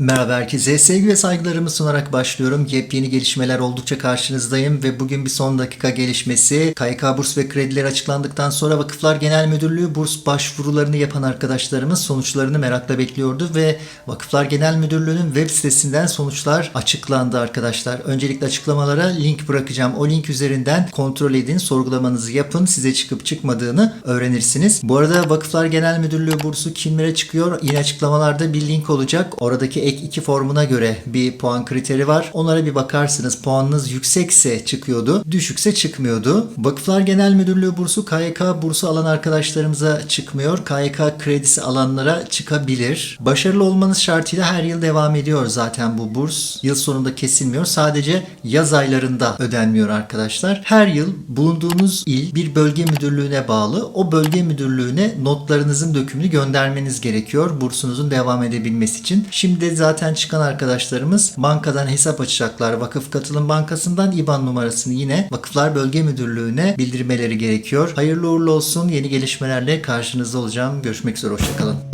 Merhaba herkese. Sevgi ve saygılarımı sunarak başlıyorum. Yepyeni gelişmeler oldukça karşınızdayım ve bugün bir son dakika gelişmesi. KYK burs ve krediler açıklandıktan sonra Vakıflar Genel Müdürlüğü burs başvurularını yapan arkadaşlarımız sonuçlarını merakla bekliyordu ve Vakıflar Genel Müdürlüğü'nün web sitesinden sonuçlar açıklandı arkadaşlar. Öncelikle açıklamalara link bırakacağım. O link üzerinden kontrol edin, sorgulamanızı yapın. Size çıkıp çıkmadığını öğrenirsiniz. Bu arada Vakıflar Genel Müdürlüğü bursu kimlere çıkıyor? Yine açıklamalarda bir link olacak. Oradaki ek 2 formuna göre bir puan kriteri var. Onlara bir bakarsınız. Puanınız yüksekse çıkıyordu, düşükse çıkmıyordu. Vakıflar Genel Müdürlüğü bursu KYK bursu alan arkadaşlarımıza çıkmıyor. KYK kredisi alanlara çıkabilir. Başarılı olmanız şartıyla her yıl devam ediyor zaten bu burs. Yıl sonunda kesilmiyor. Sadece yaz aylarında ödenmiyor arkadaşlar. Her yıl bulunduğunuz il bir bölge müdürlüğüne bağlı. O bölge müdürlüğüne notlarınızın dökümünü göndermeniz gerekiyor bursunuzun devam edebilmesi için. Şimdi zaten çıkan arkadaşlarımız bankadan hesap açacaklar. Vakıf Katılım Bankası'ndan IBAN numarasını yine Vakıflar Bölge Müdürlüğü'ne bildirmeleri gerekiyor. Hayırlı uğurlu olsun. Yeni gelişmelerle karşınızda olacağım. Görüşmek üzere. Hoşçakalın.